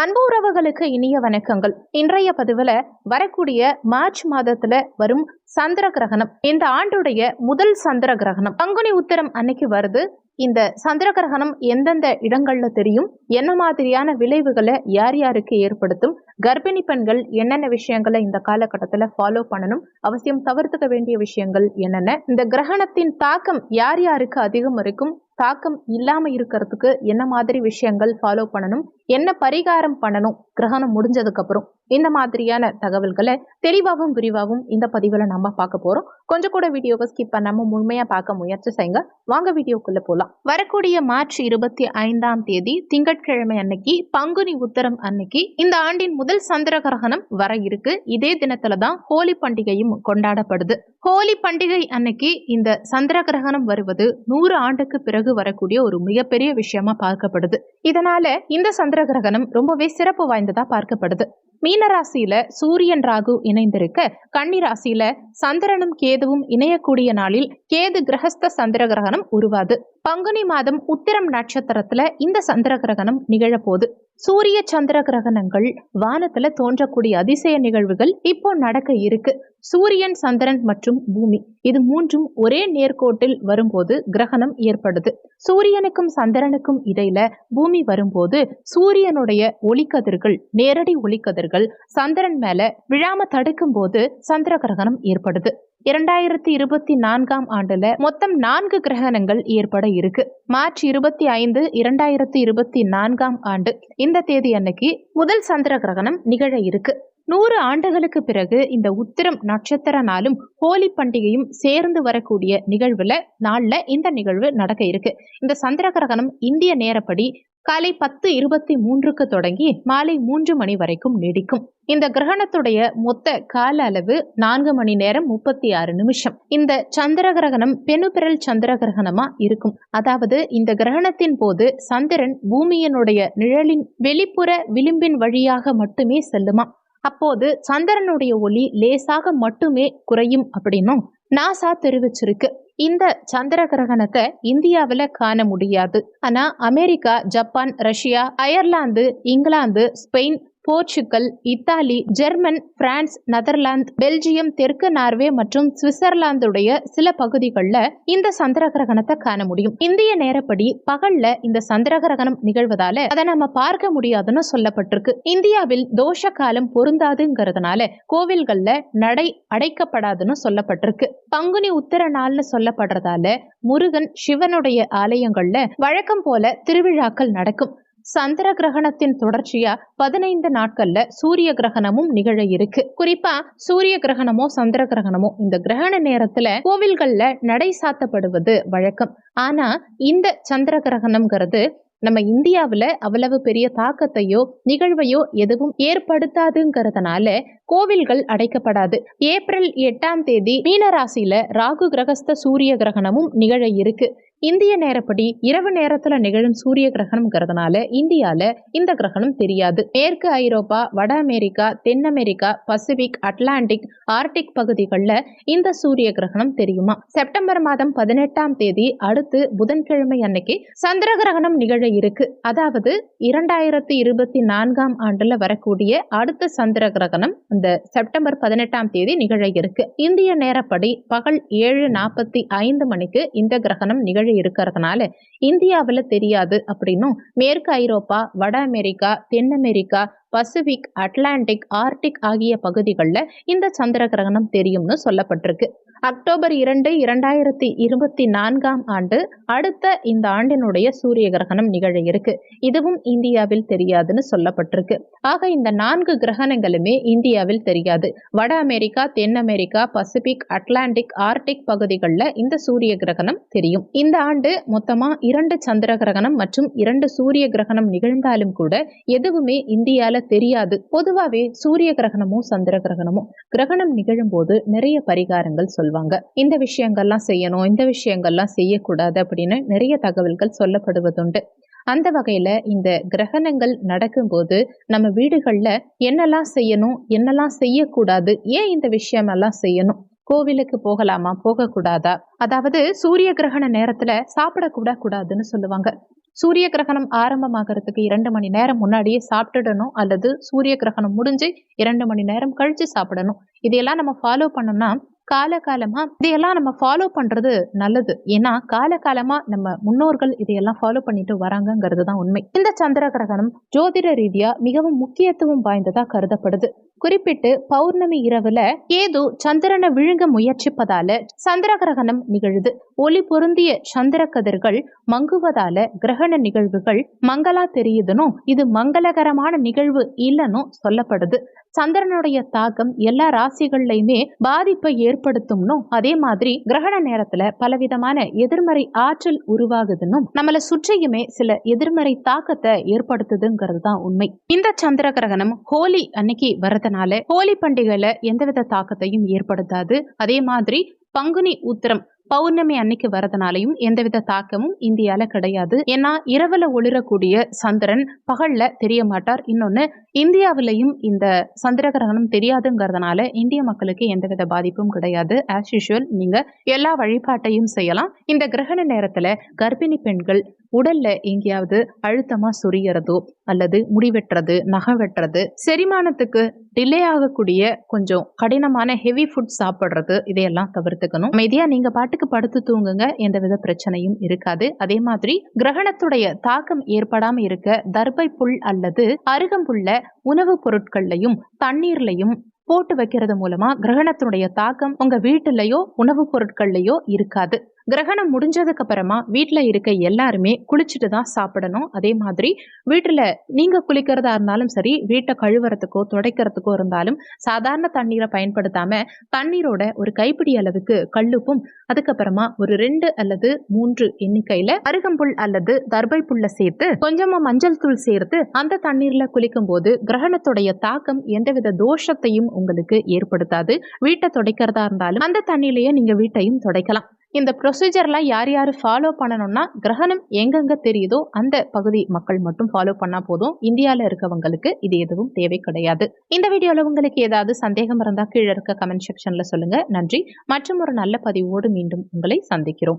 அன்பு உறவுகளுக்கு இனிய வணக்கங்கள். இன்றைய பதிவில் வரக்கூடிய மார்ச் மாதத்துல வரும் சந்திர கிரகணம். இந்த ஆண்டுடைய முதல் சந்திர கிரகணம். பங்குனி உத்தரம் அன்னைக்கு வருது. இந்த சந்திர கிரகணம் எந்தெந்த இடங்கள்ல தெரியும்? என்ன மாதிரியான விளைவுகளை யார் யாருக்கு ஏற்படுத்தும்? கர்ப்பிணி பெண்கள் என்னென்ன விஷயங்களை இந்த காலகட்டத்தில் ஃபாலோ பண்ணணும்? அவசியம் தவிர்த்துக்க வேண்டிய விஷயங்கள் என்னென்ன? இந்த கிரகணத்தின் தாக்கம் யார் யாருக்கு அதிகம் இருக்கும்? தாக்கம் இல்லாம இருக்கிறதுக்கு என்ன மாதிரி விஷயங்கள் ஃபாலோ பண்ணணும்? என்ன பரிகாரம் பண்ணணும்? கிரகணம் முடிஞ்சதுக்கு அப்புறம் இந்த மாதிரியான தகவல்களை தெளிவாகவும் விரிவாகவும் இந்த பதிவுல நம்ம பார்க்க போறோம். கொஞ்சம் கூட வீடியோவை ஸ்கிப் பண்ணாம முழுமையா பார்க்க முயற்சி செய்யுங்க. வாங்க வீடியோக்குள்ள போலாம். வரக்கூடிய மார்ச் இருபத்தி ஐந்தாம் தேதி திங்கட்கிழமை அன்னைக்கு பங்குனி உத்தரம் அன்னைக்கு இந்த ஆண்டின் முதல் சந்திர கிரகணம் வர இருக்கு. இதே தினத்துல தான் ஹோலி பண்டிகையும் கொண்டாடப்படுது. ஹோலி பண்டிகை அன்னைக்கு இந்த சந்திர கிரகணம் வருவது நூறு ஆண்டுக்கு பிறகு வரக்கூடிய ஒரு மிகப்பெரிய விஷயமா பார்க்கப்படுது. இதனால இந்த சந்திர கிரகணம் ரொம்பவே சிறப்பு வாய்ந்ததா பார்க்கப்படுது. மீனராசியில சூரியன் ராகு இணைந்திருக்க கன்னிராசியில சந்திரனும் கேதுவும் இணையக்கூடிய நாளில் கேது கிரகஸ்த சந்திர கிரகணம் உருவாது. பங்குனி மாதம் உத்திரம் நட்சத்திரத்துல இந்த சந்திர கிரகணம் நிகழப்போகுது. சூரிய சந்திர கிரகணங்கள் வானத்துல தோன்றக்கூடிய அதிசய நிகழ்வுகள் இப்போ நடக்க இருக்கு. சூரியன் சந்திரன் மற்றும் பூமி. இது மூன்றும் ஒரே நேர்கோட்டில் வரும்போது கிரகணம் ஏற்படுது. சூரியனுக்கும் சந்திரனுக்கும் இடையில பூமி வரும்போது சூரியனுடைய ஒளிக்கதிர்கள் நேரடி ஒளிக்கதிர்கள் சந்திரன் மேல விழாம தடுக்கும் போது சந்திர கிரகணம் ஏற்படுது. இரண்டாயிரத்தி இருபத்தி நான்காம் ஆண்டுல மொத்தம் நான்கு கிரகணங்கள் ஏற்பட இருக்கு. மார்ச் இருபத்தி ஐந்து இரண்டாயிரத்தி இருபத்தி நான்காம் ஆண்டு. இந்த தேதி அன்னைக்கு முதல் சந்திர கிரகணம் நிகழ இருக்கு. நூறு ஆண்டுகளுக்கு பிறகு இந்த உத்திரம் நட்சத்திர நாளும் ஹோலி பண்டிகையும் சேர்ந்து வரக்கூடிய நிகழ்வுல நாளில் இந்த நிகழ்வு நடக்க இருக்கு. இந்த சந்திர கிரகணம் இந்திய நேரப்படி காலை பத்து இருபத்தி மூன்றுக்கு தொடங்கி மாலை மூன்று மணி வரைக்கும் நீடிக்கும். இந்த கிரகணத்துடைய மொத்த கால அளவு நான்கு மணி நேரம் முப்பத்தி ஆறு நிமிஷம். இந்த சந்திர கிரகணம் பெணுபிரல் சந்திர கிரகணமா இருக்கும். அதாவது இந்த கிரகணத்தின் போது சந்திரன் பூமியினுடைய நிழலின் வெளிப்புற விளிம்பின் வழியாக மட்டுமே செல்லுமா? அப்போது சந்திரனுடைய ஒளி லேசாக மட்டுமே குறையும் அப்படின்னும் நாசா தெரிவிச்சிருக்கு. இந்த சந்திர கிரகணத்தை இந்தியாவில் காண முடியாது. ஆனால் America Japan Russia Ireland England Spain Portugal Italy German France Netherlands Belgium தெற்கு நார்வே மற்றும் சுவிட்சர்லாந்துடைய சில பகுதிகளில் இந்த சந்திர கிரகணத்தை காண முடியும். இந்திய நேரப்படி பகல்ல இந்த சந்திர கிரகணம் நிகழ்வதால அதை நம்ம பார்க்க முடியாதுன்னு சொல்லப்பட்டிருக்கு. இந்தியாவில் தோஷ காலம் பொருந்தாதுங்கிறதுனால கோவில்கள்ல நடை அடைக்கப்படாதுன்னு சொல்லப்பட்டிருக்கு. பங்குனி உத்தர நாள்னு சொல்லப்படுறதால முருகன் சிவனுடைய ஆலயங்கள்ல வழக்கம் போல திருவிழாக்கள் நடக்கும். சந்திர கிரகணத்தின் தொடர்ச்சியா பதினைந்து நாட்கள்ல சூரிய கிரகணமும் நிகழ இருக்கு. குறிப்பா சூரிய கிரகணமோ சந்திர கிரகணமோ இந்த கிரகண நேரத்துல கோவில்கள்ல நடை சாத்தப்படுவது வழக்கம். ஆனா இந்த சந்திர கிரகணம்ங்கிறது நம்ம இந்தியாவில் அவ்வளவு பெரிய தாக்கத்தையோ நிகழ்வையோ எதுவும் ஏற்படுத்தாதுங்கிறதுனால கோவில்கள் அடைக்கப்படாது. ஏப்ரல் எட்டாம் தேதி மீனராசியில ராகு கிரகஸ்த சூரிய கிரகணமும் நிகழ இருக்கு. இந்திய நேரப்படி இரவு நேரத்துல நிகழும் சூரிய கிரகணம்ங்கிறதுனால இந்தியால இந்த கிரகணம் தெரியாது. மேற்கு ஐரோப்பா வட அமெரிக்கா தென் அமெரிக்கா பசிபிக் அட்லாண்டிக் ஆர்டிக் பகுதிகளில் இந்த சூரிய கிரகணம் தெரியுமா? செப்டம்பர் மாதம் பதினெட்டாம் தேதி அடுத்து புதன்கிழமை அன்னைக்கு சந்திர கிரகணம் நிகழ இருக்கு. அதாவது இரண்டாயிரத்தி இருபத்தி நான்காம் ஆண்டுல வரக்கூடிய அடுத்த சந்திர கிரகணம் இந்த செப்டம்பர் பதினெட்டாம் தேதி நிகழ இருக்கு. இந்திய நேரப்படி பகல் ஏழு நாற்பத்தி ஐந்து மணிக்கு இந்த கிரகணம் நிகழ இருக்கிறதுனால இந்தியாவில் தெரியாது அப்படின்னும் மேற்கு ஐரோப்பா வட அமெரிக்கா தென் அமெரிக்கா பசிபிக் அட்லாண்டிக் ஆர்டிக் ஆகிய பகுதிகளில் இந்த சந்திர கிரகணம் தெரியும்னு சொல்லப்பட்டிருக்கு. அக்டோபர் இரண்டு இரண்டாயிரத்தி இருபத்தி நான்காம் ஆண்டு அடுத்த இந்த ஆண்டினுடைய சூரிய கிரகணம் நிகழ இருக்கு. இதுவும் இந்தியாவில் தெரியாதுன்னு சொல்லப்பட்டிருக்கு. ஆக இந்த நான்கு கிரகணங்களுமே இந்தியாவில் தெரியாது. வட அமெரிக்கா தென் அமெரிக்கா பசிபிக் அட்லாண்டிக் ஆர்டிக் பகுதிகளில் இந்த சூரிய கிரகணம் தெரியும். இந்த ஆண்டு மொத்தமா இரண்டு சந்திர கிரகணம் மற்றும் இரண்டு சூரிய கிரகணம் நிகழ்ந்தாலும் கூட எதுவுமே இந்தியால தெரியாது. பொதுவாகவே சூரிய கிரகணமும் சந்திர கிரகணமோ கிரகணம் நிகழும் போது நிறைய பரிகாரங்கள் சொல்லுவாங்க. இந்த விஷயங்கள்லாம் செய்யணும் இந்த விஷயங்கள்லாம் செய்யக்கூடாது அப்படின்னு நிறைய தகவல்கள் சொல்லப்படுவதுண்டு. அந்த வகையில் இந்த கிரகணங்கள் நடக்கும்போது நம்ம வீடுகளில் என்னெல்லாம் செய்யணும் என்னெல்லாம் செய்யக்கூடாது ஏன் இந்த விஷயமெல்லாம் செய்யணும்? கோவிலுக்கு போகலாமா போகக்கூடாதா? அதாவது சூரிய கிரகண நேரத்துல சாப்பிடக்கூட கூடாதுன்னு சொல்லுவாங்க. சூரிய கிரகணம் ஆரம்பமாகறதுக்கு இரண்டு மணி நேரம் முன்னாடியே சாப்பிட்டுடணும் அல்லது சூரிய கிரகணம் முடிஞ்சு இரண்டு மணி நேரம் கழிச்சு சாப்பிடணும். இதையெல்லாம் நம்ம ஃபாலோ பண்ணோம்னா காலகாலமா இதையெல்லாம் நம்ம ஃபாலோ பண்றது நல்லது. ஏன்னா காலகாலமா நம்ம முன்னோர்கள் இதையெல்லாம் ஃபாலோ பண்ணிட்டு வராங்கங்கிறது தான் உண்மை. இந்த சந்திர கிரகணம் ஜோதிட ரீதியா மிகவும் முக்கியத்துவம் வாய்ந்ததா கருதப்படுது. குறிப்பிட்டு பௌர்ணமி இரவுல ஏதோ சந்திரனை விழுங்க முயற்சிப்பதால சந்திர கிரகணம் நிகழுது. ஒளி பொருந்திய சந்திர கதிர்கள் மங்குவதால கிரகண நிகழ்வுகள் மங்களா தெரியுதுனும் இது மங்களகரமான நிகழ்வு இல்லைன்னு சொல்லப்படுது. சந்திரனுடைய தாக்கம் எல்லா ராசிகள்லையுமே பாதிப்பை ஏற்படுத்தும்னும் அதே மாதிரி கிரகண நேரத்துல பலவிதமான எதிர்மறை ஆற்றல் உருவாகுதுன்னும் நம்மளை சுற்றியுமே சில எதிர்மறை தாக்கத்தை ஏற்படுத்துதுங்கிறது தான் உண்மை. இந்த சந்திர கிரகணம் ஹோலி அன்னைக்கு வரதுனால ஹோலி பண்டிகையில எந்தவித தாக்கத்தையும் ஏற்படுத்தாது. அதே மாதிரி பங்குனி உத்திரம் பௌர்ணமி அன்னைக்கு வரதுனாலையும் எந்தவித தாக்கமும் இந்தியால கிடையாது. ஏன்னா இரவுல ஒளிரக்கூடிய சந்திரன் பகல்ல தெரிய மாட்டார். இன்னொன்னு இந்தியாவிலையும் இந்த சந்திர கிரகணம் தெரியாதுங்கிறதுனால இந்திய மக்களுக்கு எந்தவித பாதிப்பும் கிடையாது. ஆஸ் யூஷுவல் நீங்க எல்லா வழிபாட்டையும் செய்யலாம். இந்த கிரகண நேரத்துல கர்ப்பிணி பெண்கள் உடல்ல எங்கேயாவது அழுத்தமா சுரியறதோ அல்லது முடி வெட்டுறது நகை வெட்டுறது செரிமானத்துக்கு டிலே ஆகக்கூடிய கொஞ்சம் கடினமான ஹெவி ஃபுட் சாப்பிட்றது இதையெல்லாம் தவிர்த்துக்கணும். அமைதியா நீங்க பாட்டுக்கு படுத்து தூங்குங்க. எந்தவித பிரச்சனையும் இருக்காது. அதே மாதிரி கிரகணத்துடைய தாக்கம் ஏற்படாம இருக்க தர்பை புல் அல்லது அருகம்புள்ள உணவுப் பொருட்கள்லையும் தண்ணீர்லையும் போட்டு வைக்கிறது மூலமா கிரகணத்தினுடைய தாக்கம் உங்க வீட்டுலயோ உணவுப் பொருட்கள்லயோ இருக்காது. கிரகணம் முடிஞ்சதுக்கு அப்புறமா வீட்டில் இருக்க எல்லாருமே குளிச்சுட்டு தான் சாப்பிடணும். அதே மாதிரி வீட்டில் நீங்கள் குளிக்கிறதா இருந்தாலும் சரி வீட்டை கழுவுறதுக்கோ துடைக்கிறதுக்கோ இருந்தாலும் சாதாரண தண்ணீரை பயன்படுத்தாம தண்ணீரோட ஒரு கைப்பிடி அளவுக்கு கல்லுப்பும் அதுக்கப்புறமா ஒரு ரெண்டு அல்லது மூன்று எண்ணிக்கையில அருகம்புல் அல்லது தர்பை புல்ல சேர்த்து கொஞ்சமா மஞ்சள் தூள் சேர்த்து அந்த தண்ணீர்ல குளிக்கும் போது கிரகணத்துடைய தாக்கம் எந்தவித தோஷத்தையும் உங்களுக்கு ஏற்படுத்தாது. வீட்டை துடைக்கிறதா இருந்தாலும் அந்த தண்ணியிலேயே நீங்க வீட்டையும் துடைக்கலாம். இந்த ப்ரொசீஜர்லாம் யார் யார் ஃபாலோ பண்ணணும்னா கிரகணம் எங்கெங்கே தெரியுதோ அந்த பகுதி மக்கள் மட்டும் ஃபாலோ பண்ணால் போதும். இந்தியாவில் இருக்கவங்களுக்கு இது எதுவும் தேவை கிடையாது. இந்த வீடியோவில் உங்களுக்கு ஏதாவது சந்தேகம் இருந்தால் கீழே இருக்க கமெண்ட் செக்ஷனில் சொல்லுங்கள் நன்றி. மற்றும் ஒரு நல்ல பதிவோடு மீண்டும் உங்களை சந்திக்கிறோம்.